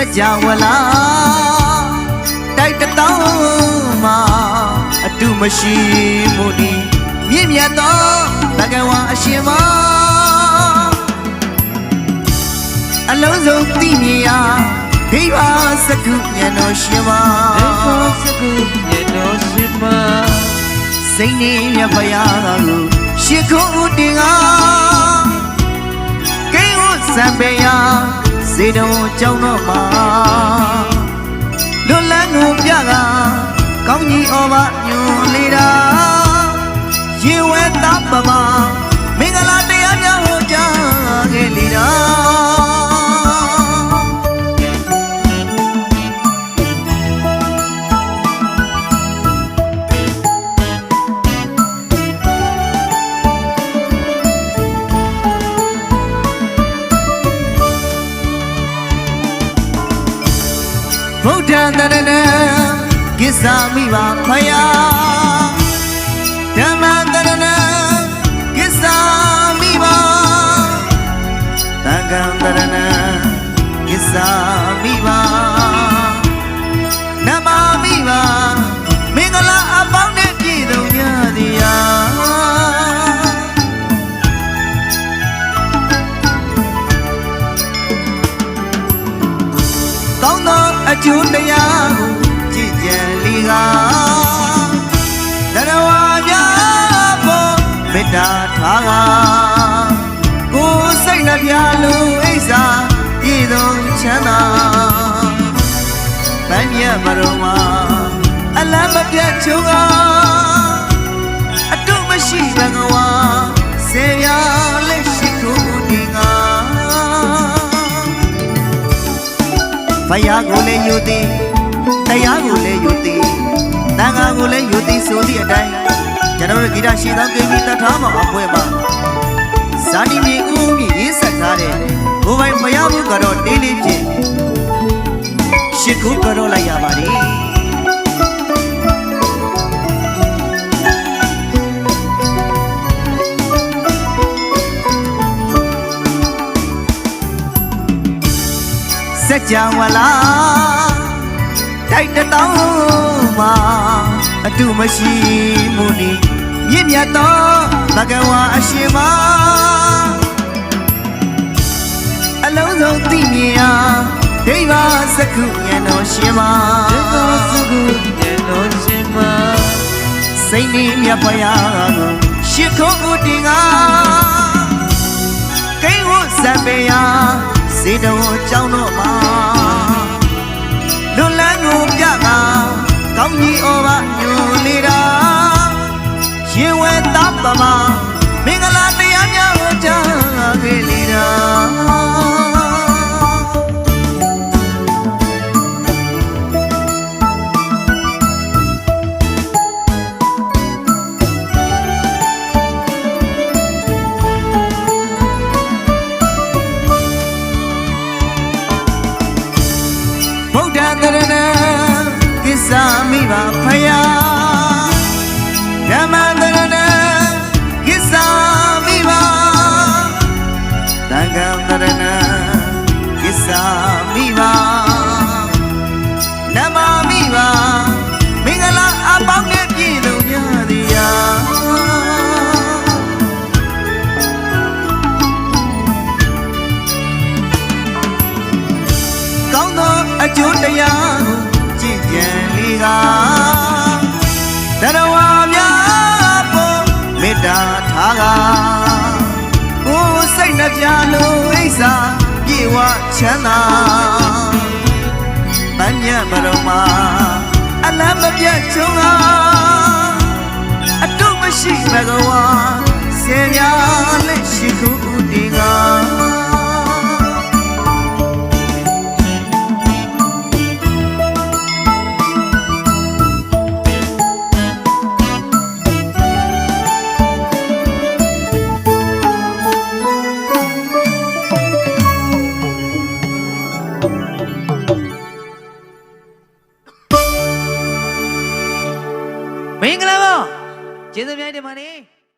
က်ကြဝဠာတိုက်တတောင်းမှာအတုမရှိမှုနီမြင့်မြတ်သောဘဂဝါအရှင်မအလုံးစုံသိမြင်ရာဒိဗ္ဗစကုဉာဏ်တော်ရှင်မဒေဘောစကုမြေတော်ရှင်မစိတ်နေမြတ်ဖရာကိုရှ िख ုဥတင်ကကိဝစံပေယစေတော်ကြောင်းတော်မှာ ဩဘာညွန်လေတာရေဝဲတပ်ပမမင်္ဂလာတရားများဟောကြားခဲ့လေတာဗုဒ္ဓတရဏံ ကိစ္ဆာမိပါဖယာဓမ္မတရဏံကိစ္ဆာမိပါသံဃံတရဏံကိစ္ဆာမိပါ တာထားကကိုယ်စိတ်နှပြလုံးအိဆာဤသို့ချမ်းသာဗမ်းမြတ်မရုံမှာအလမ်းမပြတ်ချုံကအတုမရှိဘဂဝါဆေရလက်ရှိကိုဒီငါဖယားကိုလည်းယူသည်တရားကိုလည်းယူသည်တန်ခါကိုလည်းယူ တော်တို့ဂီတရှိသောကိမိတထားမှာအပွဲမှာဇာတိမြေဦးမြေရေးဆက်ထားတဲ့ကိုယ်ပိုင်ဖယားမှုကတော့တေးလေးဖြင့်ရှ िख ုကြောလိုက်ရပါတယ်စက်ကြဝဠာတိုက်တတောင်းမှာအတုမရှိမှုနီ မြင့်မြတ်သောဘဂဝါအရှင်မအလုံးစုံသိမြင်ရာဒိဗ္ဗစကုဉာဏ်တော်ရှင်မဒေဘောစကုမြေတော်ရှင်မစိတ်နေမြတ်ဖရာကိုရှ िख ုဥတင်ကကိဝဇံပေယစေတော်ကြောင်းတော်မှာ ဝဲတပ်ပမမင်္ဂလာတ အကျိုးတရားကိုကြည်ကြံလေကတရဝါများပေါ်မေတ္တာထားကကိုယ်စိတ်နှပြလုံးအိဆာပြေဝချမ်းသာပញ្ញမရမအလမ်းမပြတ်ချုံက ကျေးဇူးများတင်ပါတယ်